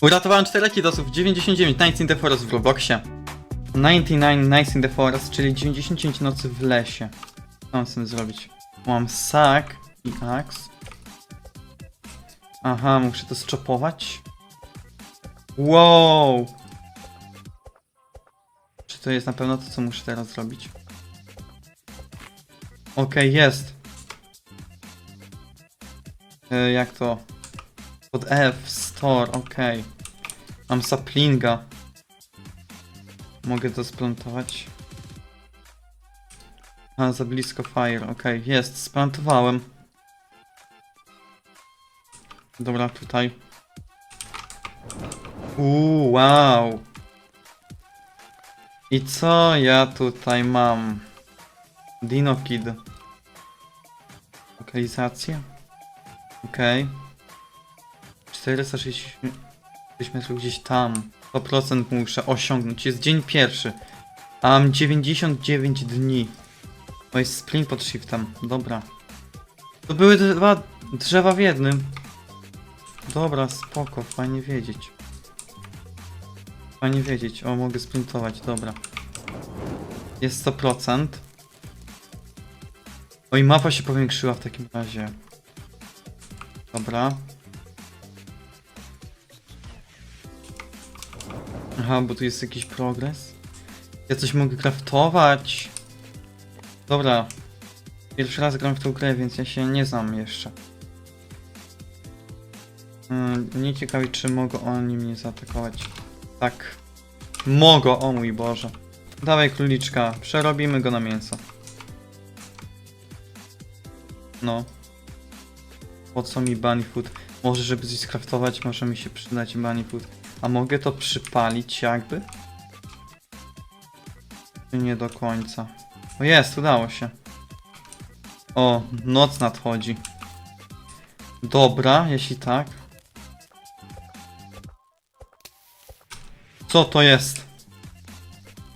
Uratowałem 4 kidosów, 99 Nights in the Forest w Robloxie. 99 Nights in the Forest, czyli 99 nocy w lesie. Co mam z tym zrobić? Mam sak i axe. Aha, muszę to zczopować. Wow! Czy to jest na pewno to, co muszę teraz zrobić? Okej, jest. E, jak to? Pod F, store, okej. Mam saplinga. Mogę to splantować. A, za blisko fire, okej, jest, splantowałem. Dobra, tutaj. Uuu, wow. I co ja tutaj mam? Dino Kid. Lokalizacja? Okej. 460 metrów gdzieś tam. 100% muszę osiągnąć. Jest dzień pierwszy. A mam 99 dni. To jest sprint pod shiftem. Dobra. To były dwa drzewa w jednym. Dobra, spoko, fajnie wiedzieć. Fajnie wiedzieć. O, mogę sprintować, dobra. Jest 100%. Oj, mapa się powiększyła w takim razie. Dobra. Aha, bo tu jest jakiś progres. Ja coś mogę craftować. Dobra. Pierwszy raz gram w tą grę, więc ja się nie znam jeszcze. Hmm, mnie ciekawi, czy mogą oni mnie zaatakować. Tak. Mogą, o mój Boże. Dawaj króliczka, przerobimy go na mięso. No. Po co mi bunny food? Może żeby coś skraftować, może mi się przydać bunny food. A mogę to przypalić jakby? Nie do końca? O jest, udało się. O, noc nadchodzi. Dobra, jeśli tak. Co to jest?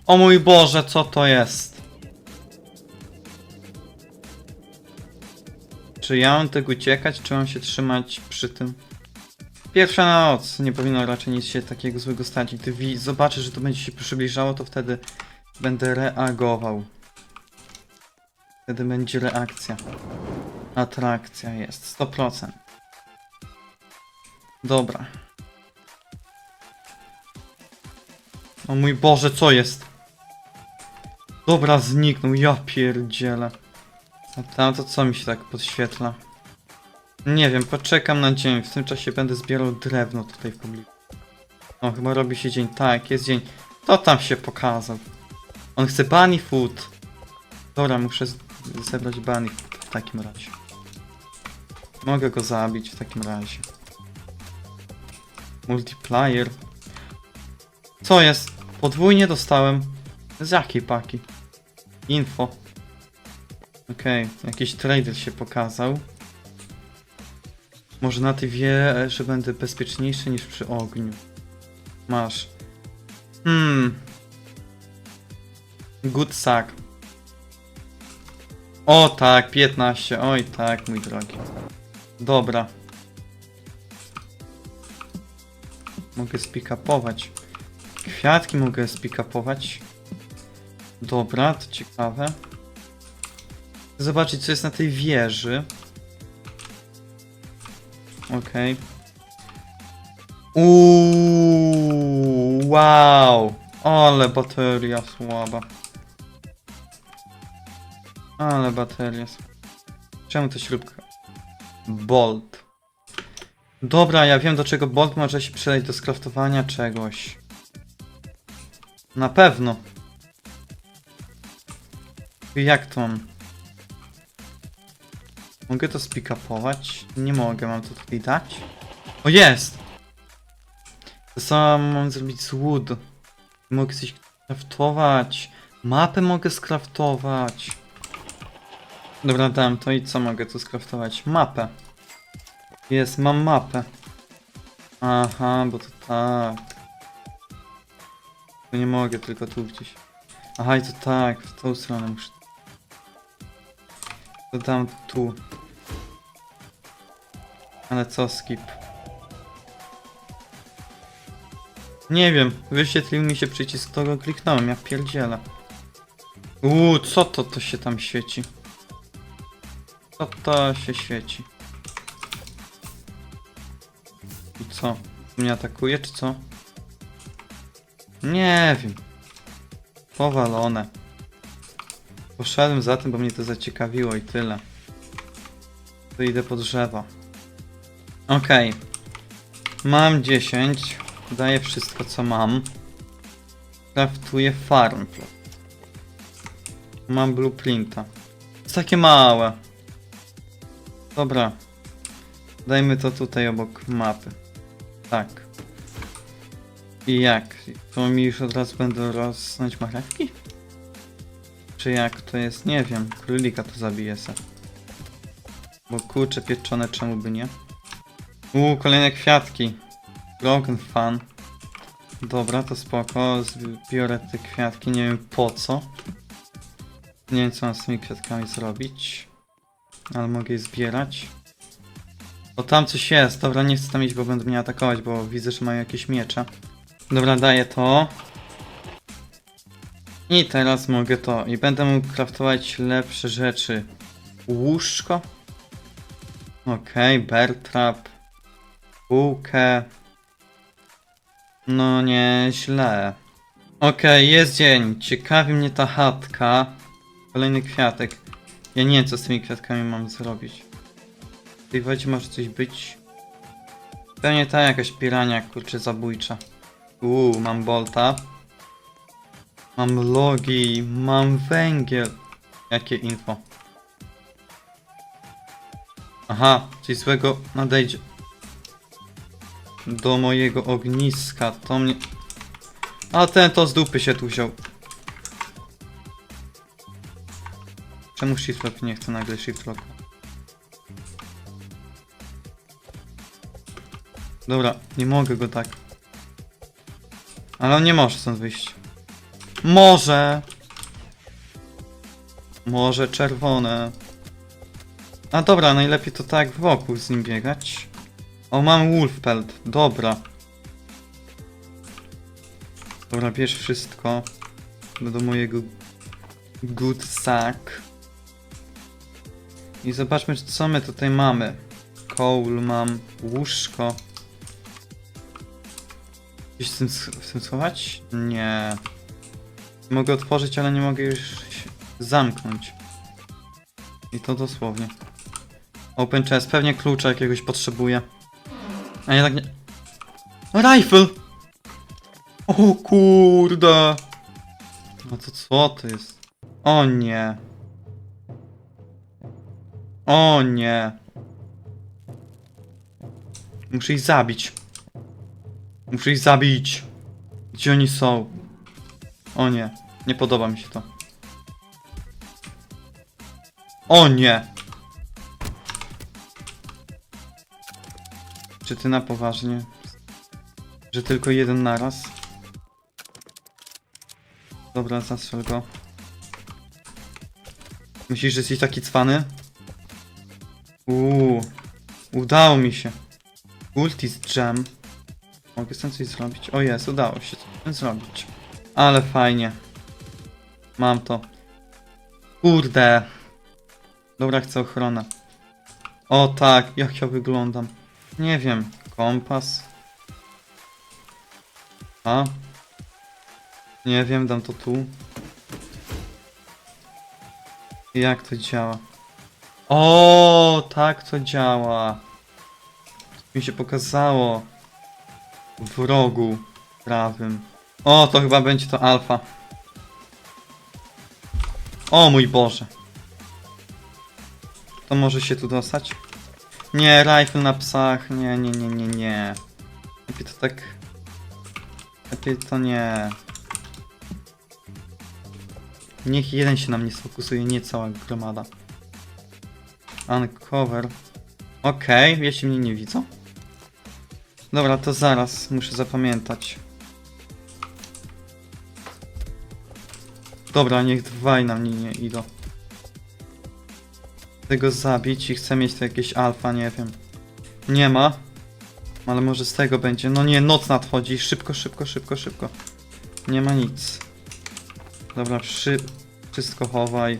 O mój Boże, co to jest? Czy ja mam tego uciekać, czy mam się trzymać przy tym? Pierwsza noc, nie powinno raczej nic się takiego złego stać. Gdy zobaczę, że to będzie się przybliżało, to wtedy będę reagował. Wtedy będzie reakcja. Atrakcja jest, 100%. Dobra. O mój Boże, co jest? Dobra, zniknął, ja pierdzielę. A tam to co mi się tak podświetla? Nie wiem, poczekam na dzień. W tym czasie będę zbierał drewno tutaj w pobliżu. O, chyba robi się dzień. Tak, jest dzień. To tam się pokazał. On chce bunny food. Dobra, muszę zebrać bunny food w takim razie. Mogę go zabić w takim razie. Multiplier. Co jest? Podwójnie dostałem. Z jakiej paki? Info. Okej, jakiś trader się pokazał. Może na ty wie, że będę bezpieczniejszy niż przy ogniu. Masz. Hmm. Good sack. O tak, 15. Oj tak, mój drogi. Dobra. Mogę spikapować. Kwiatki mogę spikapować. Dobra, to ciekawe. Zobaczyć, co jest na tej wieży. Okej. Uuu, wow. Ale bateria słaba. Ale bateria słaba. Czemu to śrubka? Bolt. Dobra, ja wiem do czego Bolt może się przydać do skraftowania czegoś. Na pewno. Jak to mam? Mogę to spikapować? Nie mogę, mam to tutaj dać? O jest! To samo mam zrobić z wood. Mogę coś craftować. Mapę mogę skraftować. Dobra, dam to i co mogę tu skraftować? Mapę. Jest, mam mapę. Aha, bo to tak. To nie mogę, tylko tu gdzieś. Aha, i to tak, w tą stronę muszę. To dam tu. Ale co skip? Nie wiem, wyświetlił mi się przycisk, którego kliknąłem, ja pierdzielę. Uuu, co to, to się tam świeci? Co to się świeci? I co? Mnie atakuje, czy co? Nie wiem. Powalone. Poszedłem za tym, bo mnie to zaciekawiło i tyle. To idę po drzewo. Okej. Mam 10. Daję wszystko co mam. Craftuję farm. plot. Mam blueprinta. Jest takie małe. Dobra. Dajmy to tutaj obok mapy. Tak. I jak? To mi już od razu będą rosnąć marchewki? Czy jak to jest? Nie wiem. Królika to zabije se. Bo kurcze pieczone czemu by nie? Uuu, kolejne kwiatki. Broken fan. Dobra, to spoko. Zbiorę te kwiatki, nie wiem po co. Nie wiem co mam z tymi kwiatkami zrobić. Ale mogę je zbierać. O tam coś jest. Dobra, nie chcę tam iść, bo będą mnie atakować, bo widzę, że mają jakieś miecze. Dobra, daję to. I teraz mogę to. I będę mógł craftować lepsze rzeczy. Łóżko. Okej, bear trap. Półkę. No nieźle. Okej, jest dzień. Ciekawi mnie ta chatka. Kolejny kwiatek. Ja nie wiem co z tymi kwiatkami mam zrobić. W tej wodzie może coś być. Pewnie ta jakaś pirania, kurczę, zabójcza. Uuu, mam bolta. Mam logi, mam węgiel. Jakie info? Aha, coś złego nadejdzie. Do mojego ogniska, to mnie... A ten to z dupy się tu wziął. Czemu shift lock nie chce nagle shift lock? Dobra, nie mogę go tak. Ale on nie może stąd wyjść. Może! Może czerwone. A dobra, najlepiej to tak wokół z nim biegać. O, mam Wolfpelt. Dobra. Dobra, bierz wszystko. Do, do mojego good sack. I zobaczmy, co my tutaj mamy. Coal mam, łóżko. Gdzieś w tym, w tym schować? Nie. Mogę otworzyć, ale nie mogę już zamknąć. I to dosłownie. Open chest, pewnie klucza jakiegoś potrzebuję. A jednak nie... Rifle! O kurde! No to co to jest? O nie. O nie. Muszę ich zabić. Muszę ich zabić. Gdzie oni są? O nie. Nie podoba mi się to. O nie. Czy ty na poważnie? Że tylko jeden naraz? Dobra, zastrzel go. Myślisz, że jesteś taki cwany? Uuu, udało mi się. Ultis Jam. Mogę z tym coś zrobić? O jest, udało się coś zrobić. Ale fajnie. Mam to. Kurde. Dobra, chcę ochronę. O tak, jak ja wyglądam. Nie wiem, kompas. A? Nie wiem, dam to tu. Jak to działa? O, tak to działa. Mi się pokazało. W rogu prawym. O, to chyba będzie to alfa. O mój Boże. To może się tu dostać? Nie, rifle na psach. Nie, nie, nie, nie, nie. Lepiej to tak... Lepiej to nie. Niech jeden się na mnie sfokusuje, nie cała gromada. Uncover. Okej, jeśli mnie nie widzą. Dobra, to zaraz muszę zapamiętać. Dobra, niech dwaj na mnie nie idą. Chcę go zabić i chcę mieć tu jakieś alfa, nie wiem. Nie ma. Ale może z tego będzie. No nie, noc nadchodzi. Szybko, szybko, szybko, szybko. Nie ma nic. Dobra, wszy... wszystko chowaj.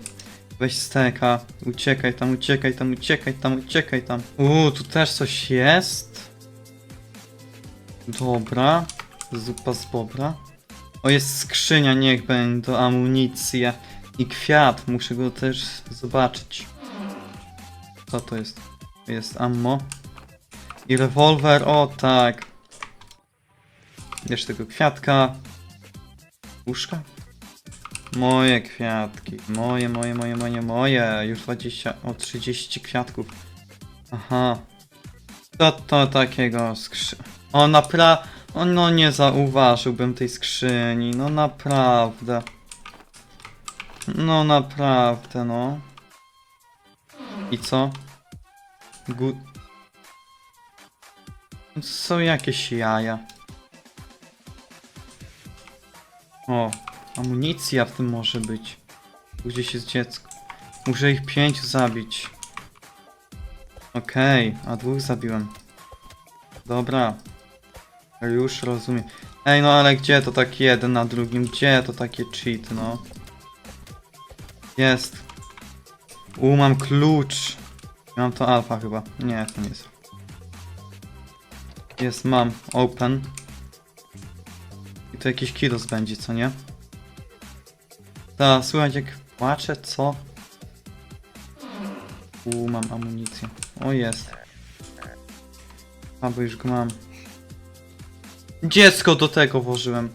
Weź steka. Uciekaj tam, uciekaj tam, uciekaj tam, uciekaj tam. Uuu, tu też coś jest. Dobra. Zupa z bobra. O, jest skrzynia, niech będą amunicje. I kwiat, muszę go też zobaczyć. Co to jest? Jest ammo. I rewolwer, o tak. Bierz tego kwiatka. Łóżka? Moje kwiatki. Moje, moje, moje, moje, moje. Już 20, o 30 kwiatków. Aha. Co to takiego skrzy... O, napra... O, no nie zauważyłbym tej skrzyni. No naprawdę. No naprawdę, no. I co? Gu... Są jakieś jaja. O, amunicja w tym może być. Gdzieś jest dziecko. Muszę ich pięciu zabić. Okej, a dwóch zabiłem. Dobra. Już rozumiem. Ej, no ale gdzie to tak jeden na drugim? Gdzie to takie cheat, no? Jest. U, mam klucz. Mam to alfa chyba. Nie, to nie jest. Jest, mam. Open. I to jakiś kilos będzie, co nie? Ta, słuchaj, jak płaczę, co? U, mam amunicję. O, jest. A, bo już go mam. Dziecko do tego włożyłem.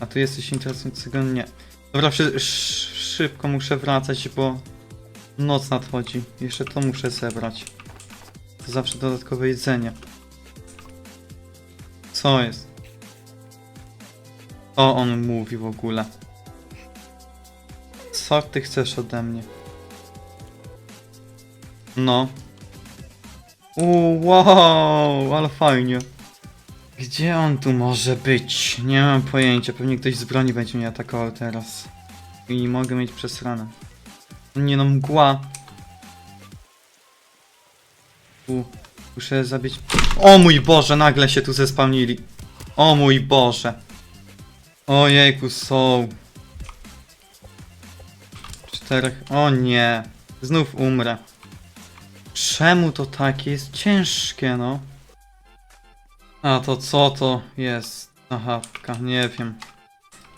A tu jest coś interesującego? Nie. Dobra, szy sz szybko muszę wracać, bo noc nadchodzi. Jeszcze to muszę zebrać. To zawsze dodatkowe jedzenie. Co jest? O, on mówi w ogóle. Co ty chcesz ode mnie? No. Uuu, wow, ale fajnie. Gdzie on tu może być? Nie mam pojęcia, pewnie ktoś z broni będzie mnie atakował teraz. I mogę mieć przesrane. Nie no, mgła. U, muszę zabić... O mój Boże, nagle się tu zespełnili. O mój Boże. Ojejku, są. Czterech... O nie. Znów umrę. Czemu to takie jest ciężkie, no? A to co to jest? Aha, nie wiem.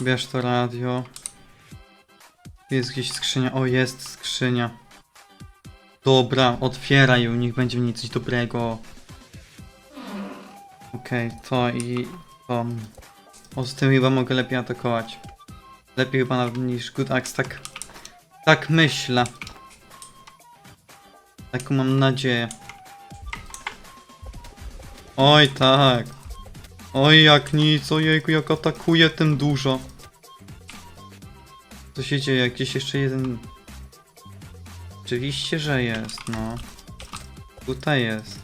Bierz to radio. Jest gdzieś skrzynia. O, jest skrzynia. Dobra, otwieraj ją, niech będzie w niej coś dobrego. Okej, to i to. O, z tym chyba mogę lepiej atakować. Lepiej chyba nawet niż Good Axe, tak. Tak myślę. Taką mam nadzieję. Oj tak. Oj jak nic, ojejku jak atakuje tym dużo. Co się dzieje? Gdzieś jeszcze jeden... Oczywiście, że jest, no. Tutaj jest.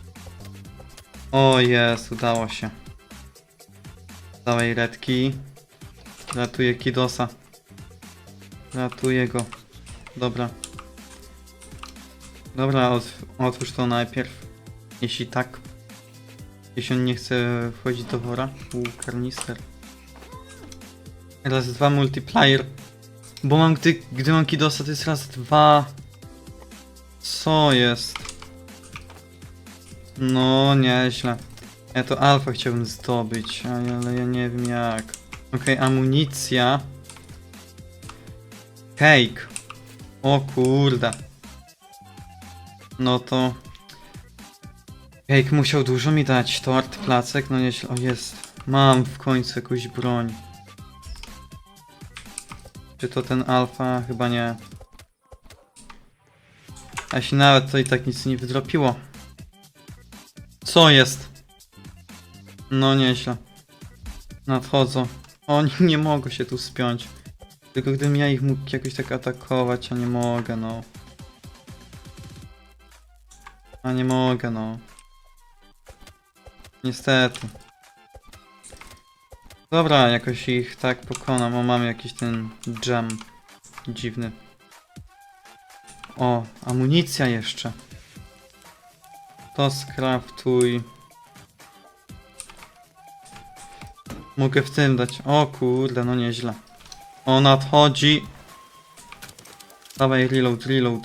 O jest, udało się. Dawaj redki. Ratuję Kidosa. Ratuję go. Dobra. Dobra, ot otwórz to najpierw. Jeśli tak. Jeśli on nie chce wchodzić do wora. U, karnister. Raz dwa multiplier. Bo mam, gdy, gdy mam Kidosa, to jest raz dwa. Co jest? No, nieźle. Ja to alfa chciałbym zdobyć, ale ja nie wiem jak. Okej, amunicja. Cake. O kurde. No to... Cake musiał dużo mi dać. Tort, placek, no nieźle. O jest. Mam w końcu jakąś broń. Czy to ten alfa? Chyba nie. A jeśli nawet to i tak nic nie wydropiło. Co jest? No nieźle. Nadchodzą. Oni nie mogą się tu spiąć. Tylko gdybym ja ich mógł jakoś tak atakować, a nie mogę, no. A nie mogę, no. Niestety. Dobra, jakoś ich tak pokonam, o mam jakiś ten jam dziwny. O, amunicja jeszcze. To skraftuj. Mogę w tym dać. O kurde, no nieźle. O, nadchodzi. Dawaj, reload, reload.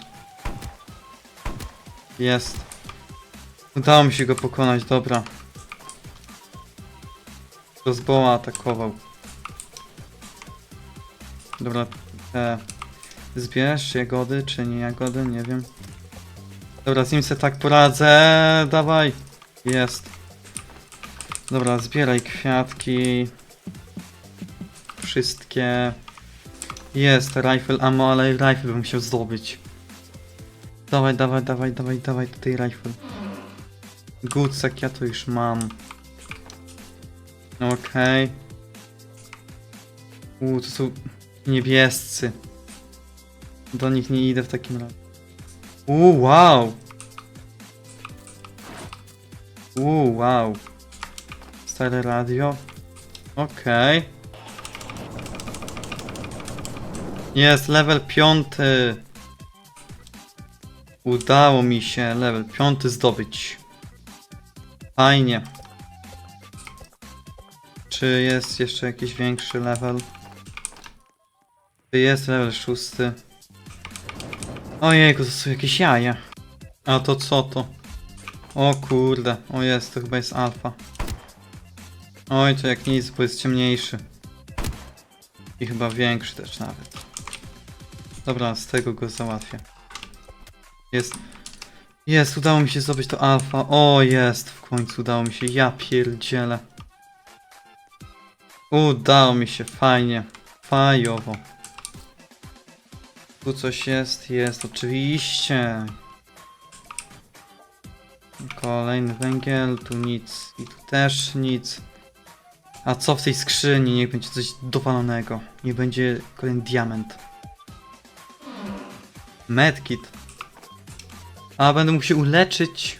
Jest. Udało mi się go pokonać, dobra. Rozboła atakował. Dobra, e, zbierz jagody, czy nie jagody, nie wiem. Dobra, z nim se tak poradzę, dawaj. Jest. Dobra, zbieraj kwiatki. Wszystkie. Jest, rifle ammo, ale rifle bym musiał zdobyć. Dawaj, dawaj, dawaj, dawaj, dawaj tej rifle. Gucek ja to już mam. Okej. Uuu, to są niebiescy. Do nich nie idę w takim razie. Uuu, wow! Uuu, wow. Stare radio. Okej. Jest, level piąty. Udało mi się level piąty zdobyć. Fajnie. Czy jest jeszcze jakiś większy level? Jest level szósty? Ojejku, to są jakieś jaja. A to co to? O kurde, o jest, to chyba jest alfa. Oj, to jak nic, bo jest ciemniejszy. I chyba większy też nawet. Dobra, z tego go załatwię. Jest. Jest, udało mi się zdobyć to alfa. O, jest, w końcu udało mi się. Ja pierdzielę. Udało mi się, fajnie. Fajowo. Tu coś jest, jest, oczywiście. Kolejny węgiel, tu nic. I tu też nic. A co w tej skrzyni? Niech będzie coś dowalonego. Niech będzie kolejny diament. Medkit. A, będę mógł się uleczyć.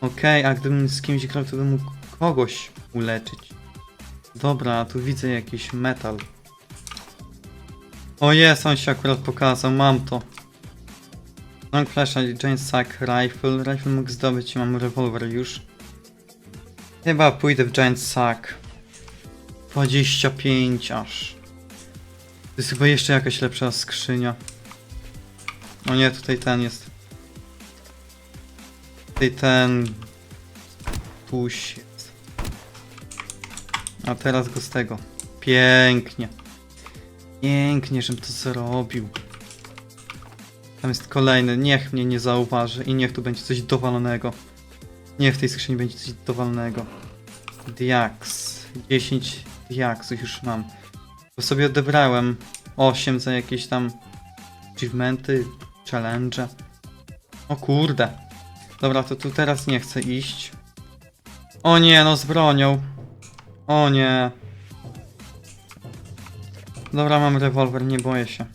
Okej, a gdybym z kimś grał, to bym mógł kogoś uleczyć. Dobra, tu widzę jakiś metal. O jest, on się akurat pokazał, mam to. Long Flash, Giant Sack, Rifle. Rifle mógł zdobyć i mam rewolwer już. Chyba pójdę w Giant Sack. 25 aż. To jest chyba jeszcze jakaś lepsza skrzynia. O nie, tutaj ten jest. Tutaj ten... Jest. A teraz go z tego. Pięknie. Pięknie, żebym to zrobił. Tam jest kolejny. Niech mnie nie zauważy i niech tu będzie coś dowalonego. Niech w tej skrzyni będzie coś dowalonego. Diaks. 10 diaksów już mam. Bo sobie odebrałem 8 za jakieś tam achievementy, challenge. O kurde. Dobra, to tu teraz nie chcę iść. O nie, no z bronią. O nie. Dobra, mam rewolwer, nie boję się.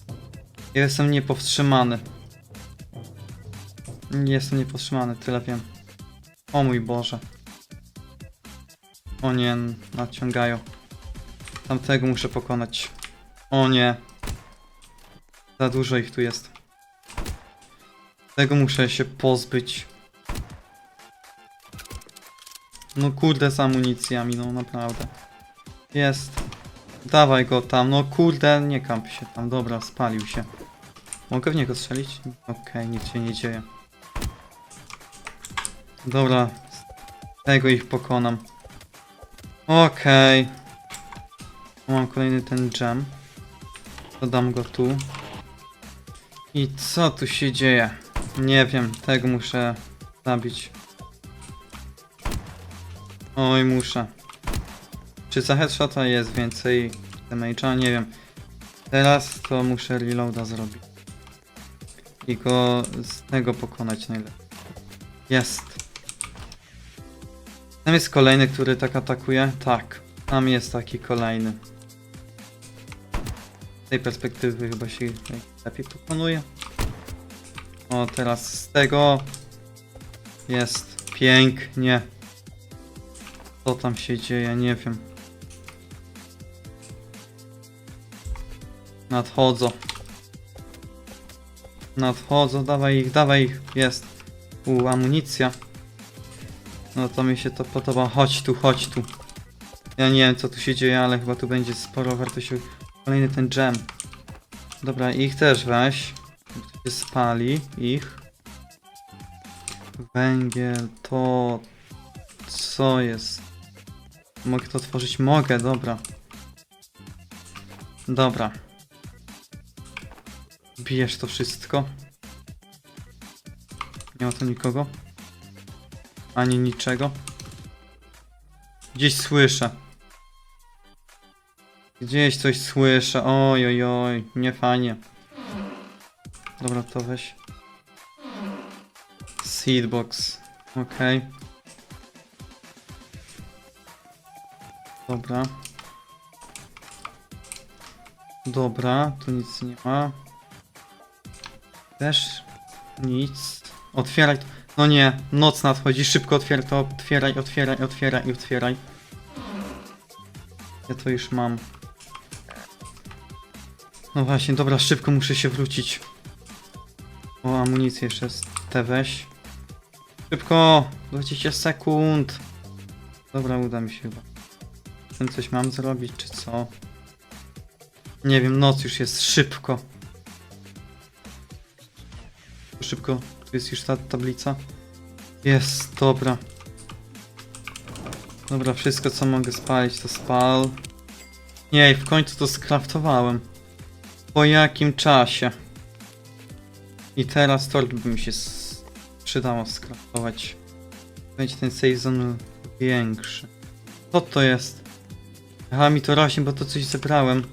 Jestem niepowstrzymany. Jestem niepowstrzymany, tyle wiem. O mój Boże. O nie, nadciągają. Tamtego muszę pokonać. O nie. Za dużo ich tu jest. Tego muszę się pozbyć. No kurde z amunicjami, no naprawdę. Jest. Dawaj go tam, no kurde, nie kamp się tam, dobra, spalił się. Mogę w niego strzelić? Okej, nic się nie dzieje. Dobra, z tego ich pokonam. Okej. Mam kolejny ten gem. Dodam go tu. I co tu się dzieje? Nie wiem, tego muszę zabić. Oj, muszę. Czy za headshota jest więcej damage'a? Nie wiem. Teraz to muszę reloada zrobić. I go z tego pokonać najlepiej. Jest. Tam jest kolejny, który tak atakuje? Tak. Tam jest taki kolejny. Z tej perspektywy chyba się lepiej pokonuje. O, teraz z tego jest pięknie. Co tam się dzieje, nie wiem. Nadchodzą. Nadchodzą, dawaj ich, dawaj ich, jest. U, amunicja. No to mi się to podoba, chodź tu, chodź tu. Ja nie wiem co tu się dzieje, ale chyba tu będzie sporo wartościowych. Kolejny ten gem. Dobra, ich też weź. To się spali. Ich. Węgiel, to... Co jest? Mogę to otworzyć? Mogę, dobra. Dobra. Bierz to wszystko. Nie ma tu nikogo. Ani niczego. Gdzieś słyszę. Gdzieś coś słyszę. Oj, oj, oj. Nie fajnie. Dobra, to weź. Seedbox. Okej. Dobra. Dobra, tu nic nie ma. Też nic. Otwieraj. to. No nie, noc nadchodzi. Szybko otwieraj to. Otwieraj, otwieraj, otwieraj i otwieraj. Ja to już mam. No właśnie, dobra, szybko muszę się wrócić. O, amunicję jeszcze. Te weź. Szybko! 20 sekund. Dobra, uda mi się chyba. Ten coś mam zrobić, czy co? Nie wiem, noc już jest. Szybko. Szybko. Tu jest już ta tablica. Jest, dobra. Dobra, wszystko co mogę spalić to spal. Nie, w końcu to skraftowałem. Po jakim czasie? I teraz tort by mi się przydało skraftować. Będzie ten sezon większy. Co to jest? Aha, mi to rośnie, bo to coś zebrałem.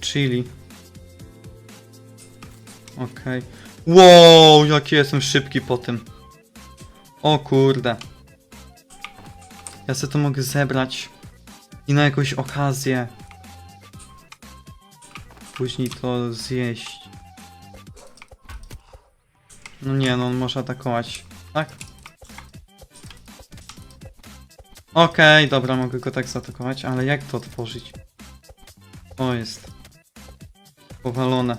Chili. Okej. Wow, jaki jestem szybki po tym. O kurde. Ja sobie to mogę zebrać. I na jakąś okazję. Później to zjeść. No nie, no on może atakować. Tak? Okej, dobra, mogę go tak zaatakować, ale jak to otworzyć? O, jest. Powalone.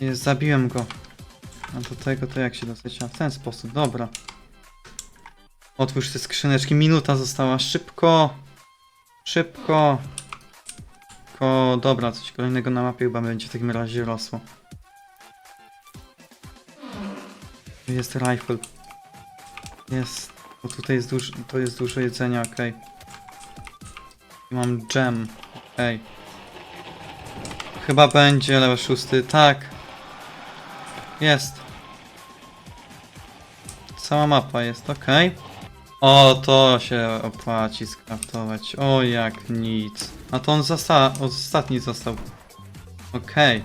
Jest, zabiłem go. A do tego to jak się dostać? A w ten sposób, dobra. Otwórz te skrzyneczki, minuta została, szybko! Szybko! Ko, dobra, coś kolejnego na mapie chyba będzie w takim razie rosło. Jest rifle. Jest. Bo tutaj jest dużo, to jest dużo jedzenia, okej. I Mam gem, okej. Chyba będzie level szósty, tak. Jest. Cała mapa jest, okej. O, to się opłaci skraftować. O, jak nic. A to on zosta ostatni został. Okej.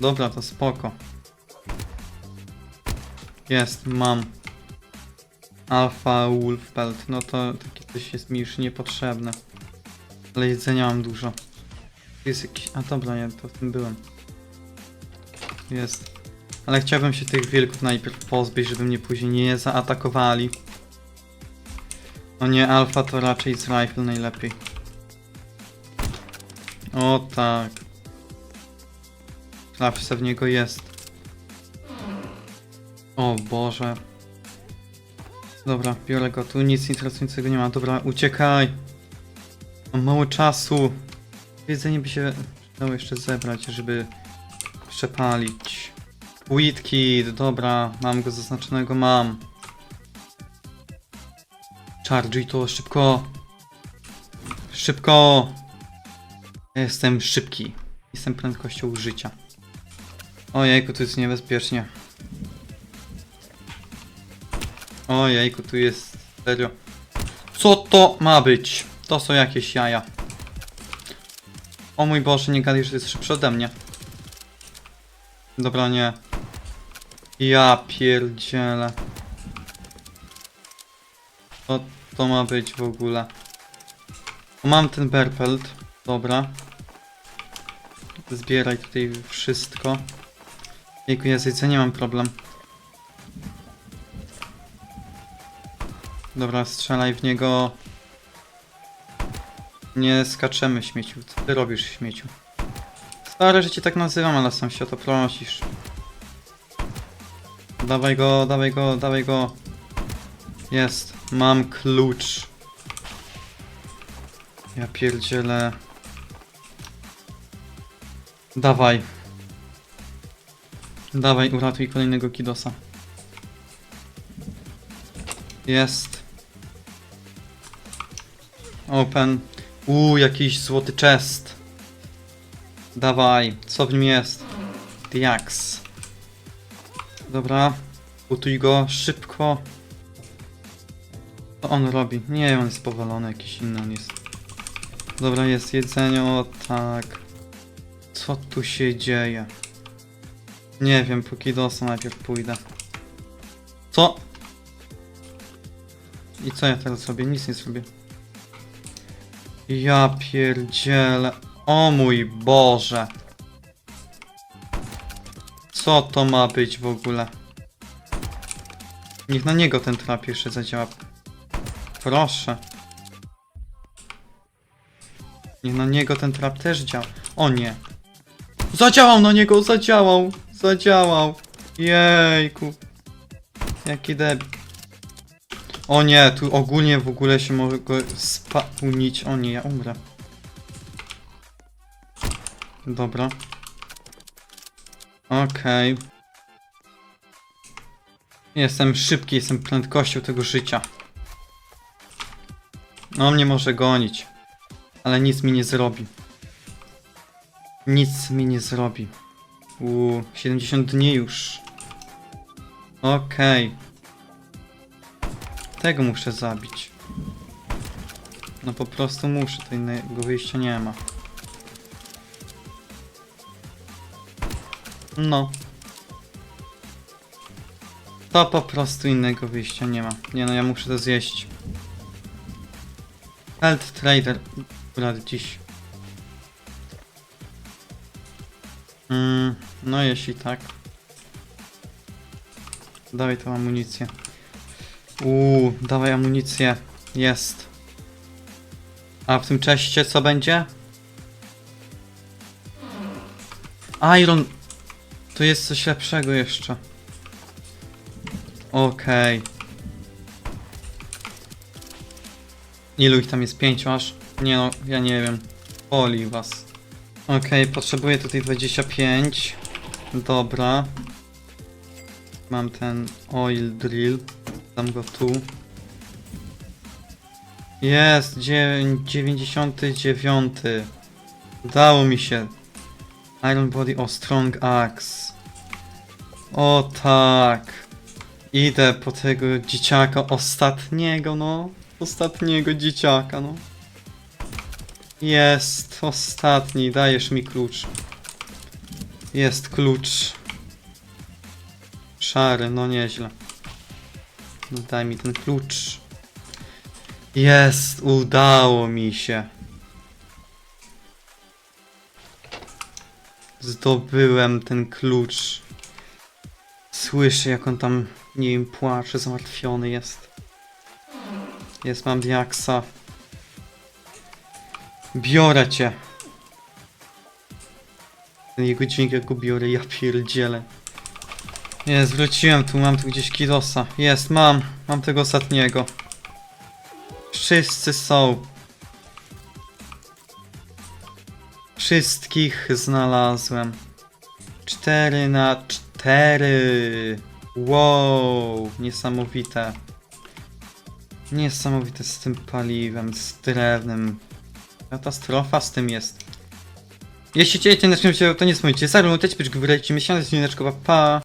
Dobra, to spoko. Jest, mam. Alpha Wolf Pelt. No to takie coś jest mi już niepotrzebne. Ale jedzenia mam dużo. Jest jakiś... A dobra, nie, to w tym byłem. Jest. Ale chciałbym się tych wilków najpierw pozbyć, żeby mnie później nie zaatakowali. O nie, alfa to raczej z rifle najlepiej. O tak. Zawsze w niego jest. O Boże. Dobra, biorę go. Tu nic interesującego nie ma. Dobra, uciekaj. Mam mało czasu. Jedzenie by się dało jeszcze zebrać, żeby przepalić. Wheat Kid, dobra, mam go zaznaczonego, mam. Charge to szybko. Szybko. Jestem szybki. Jestem prędkością życia. Ojejku, tu jest niebezpiecznie. Ojejku, tu jest serio. Co to ma być? To są jakieś jaja. O mój Boże, nie gadaj, że jest szybszy ode mnie. Dobra, nie. Ja pierdzielę. Co to ma być w ogóle? Mam ten berpelt. Dobra. Zbieraj tutaj wszystko. Jejku, ja z jedzeniem mam problem. Dobra, strzelaj w niego. Nie skaczemy, śmieciu. Co ty robisz, śmieciu? Stary, że cię tak nazywam, ale sam się o to prosisz. Dawaj go, dawaj go, dawaj go. Jest. Mam klucz. Ja pierdzielę. Dawaj. Dawaj, uratuj kolejnego Kidosa. Jest. Open. Uuu, jakiś złoty chest. Dawaj, co w nim jest? Diaks. Dobra. Utuj go szybko. Co on robi? Nie, on jest powalony, jakiś inny on jest. Dobra, jest jedzenie, o tak. Co tu się dzieje? Nie wiem, po Kidosa najpierw pójdę. Co? I co ja teraz robię? Nic nie zrobię. Ja pierdzielę. O mój Boże. Co to ma być w ogóle? Niech na niego ten trap jeszcze zadziała. Proszę. Niech na niego ten trap też działa. O nie. Zadziałał na niego, zadziałał. Zadziałał. Jejku. Jaki debil. O nie, tu ogólnie w ogóle się mogę spełnić. O nie, ja umrę. Dobra. Okej. Jestem szybki, jestem prędkością tego życia. On mnie może gonić. Ale nic mi nie zrobi. Nic mi nie zrobi. Uuu, 70 dni już. Okej. Tego muszę zabić. No po prostu muszę, to innego wyjścia nie ma. No. To po prostu innego wyjścia nie ma. Nie no, ja muszę to zjeść. Health Trader. Akurat dziś. Mm, no jeśli tak. Dawaj tą amunicję. Uuu, dawaj amunicję. Jest. A w tym czeście co będzie? Iron. Tu jest coś lepszego jeszcze. Okej. Ilu ich tam jest? Pięciu aż? Nie no, ja nie wiem. Poli was. Okej, potrzebuję tutaj 25. Dobra. Mam ten oil drill. Dam go tu. Jest, dzie- 99. Udało mi się. Iron Body o Strong Axe. O tak. Idę po tego dzieciaka ostatniego, no. Ostatniego dzieciaka, no. Jest, ostatni. Dajesz mi klucz. Jest klucz. Szary, no nieźle. No daj mi ten klucz. Jest, udało mi się. Zdobyłem ten klucz. Słyszę, jak on tam, nie wiem, płacze, zmartwiony jest. Jest, mam diaksa. Biorę cię. Ten jego dźwięk, jak go biorę, ja pierdzielę. Jest, wróciłem tu, mam tu gdzieś kilosa. Jest, mam, mam tego ostatniego. Wszyscy są. Wszystkich znalazłem. 4 na 4. Wow, niesamowite. Niesamowite z tym paliwem, z drewnem. Katastrofa z tym jest. Jeśli nasz film się, to nie wspomnijcie. Zarówno, też pisz, górę, ci miesiąc, pa.